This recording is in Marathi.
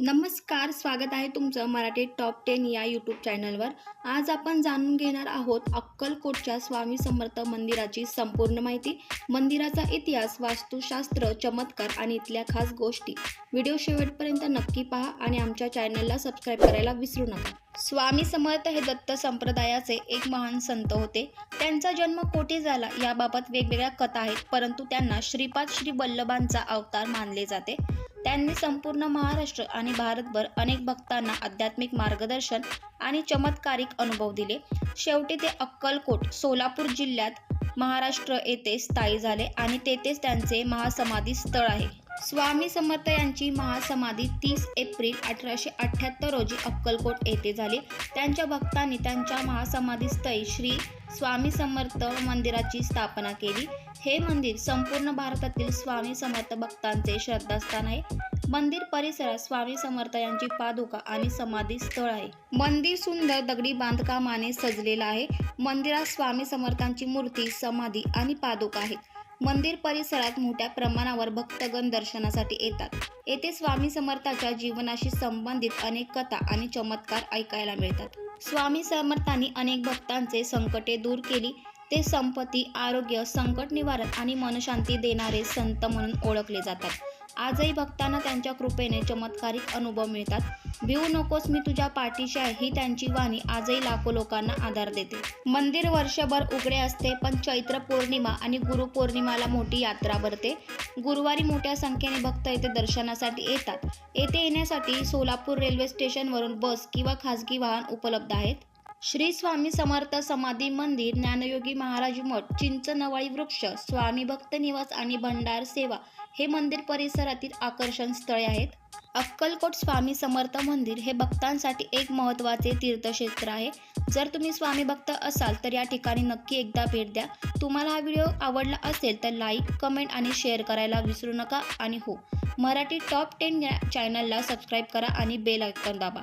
नमस्कार स्वागत आहे तुमचं मराठी टॉप टेन या यूट्यूब चॅनलवर. आज आपण जाणून घेणार आहोत अक्कलकोटच्या स्वामी समर्थ मंदिराची संपूर्ण माहिती. मंदिराचा इतिहास वास्तुशास्त्र चमत्कार आणि इथल्या खास गोष्टी. व्हिडिओ शेवटपर्यंत नक्की पहा आणि आमच्या चॅनलला सबस्क्राईब करायला विसरू नका. स्वामी समर्थ हे दत्त संप्रदायाचे एक महान संत होते. त्यांचा जन्म कोठे झाला याबाबत वेगवेगळ्या कथा आहेत परंतु त्यांना श्रीपाद श्री वल्लभांचा अवतार मानले जाते. त्यांनी संपूर्ण महाराष्ट्र आणि भारतभर अनेक भक्तांना आध्यात्मिक मार्गदर्शन आणि चमत्कारिक अनुभव दिले. शेवटी ते अक्कलकोट सोलापूर जिल्ह्यात महाराष्ट्र येथे स्थायी झाले आणि तेथेच त्यांचे महासमाधी स्थळ आहे. स्वामी समर्थ यांची महासमाधी तीस एप्रिल अठराशे अठ्ठ्याहत्तर रोजी अक्कलकोट येथे झाली. त्यांच्या भक्तांनी त्यांच्या महासमाधीस्थळी श्री स्वामी समर्थ मंदिराची स्थापना केली. हे मंदिर संपूर्ण भारतातील स्वामी समर्थ भक्तांचे श्रद्धास्थान आहे. मंदिर परिसरात स्वामी समर्थ यांची पादुका आणि समाधी स्थळ आहे. मंदिर सुंदर दगडी बांधकामाने सजलेलं आहे. मंदिरात स्वामी समर्थांची मूर्ती समाधी आणि पादुका आहेत. मंदिर परिसरात मोठ्या प्रमाणावर भक्तगण दर्शनासाठी येतात. येथे स्वामी समर्थाच्या जीवनाशी संबंधित अनेक कथा आणि चमत्कार ऐकायला मिळतात. स्वामी समर्थांनी अनेक भक्तांचे संकटे दूर केली. ते संपत्ती आरोग्य संकट निवारण आणि मनशांती देणारे संत म्हणून ओळखले जातात. आजही भक्तांना त्यांच्या कृपेने चमत्कारिक अनुभव मिळतात. भिवू नकोस मी तुझ्या पाठीशी आहे ही त्यांची वाणी. आजही लाखो लोकांना आधार देते. मंदिर वर्षभर उघडे असते पण चैत्र पौर्णिमा आणि गुरुपौर्णिमाला मोठी यात्रा भरते. गुरुवारी मोठ्या संख्येने भक्त येथे दर्शनासाठी येतात. येथे येण्यासाठी सोलापूर रेल्वे स्टेशनवरून बस किंवा खाजगी वाहन उपलब्ध आहेत. श्री स्वामी समर्थ समाधी मंदिर ज्ञानयोगी महाराज मठ चिंचनवाळी वृक्ष स्वामी भक्त निवास आणि भंडार सेवा हे मंदिर परिसरातील आकर्षण स्थळे आहेत. अक्कलकोट स्वामी समर्थ मंदिर हे भक्तांसाठी एक महत्त्वाचे तीर्थक्षेत्र आहे. जर तुम्ही स्वामी भक्त असाल तर या ठिकाणी नक्की एकदा भेट द्या. तुम्हाला हा व्हिडिओ आवडला असेल तर लाईक कमेंट आणि शेअर करायला विसरू नका. आणि हो मराठी टॉप टेन या चॅनलला सबस्क्राईब करा आणि बेल आयकॉन दाबा.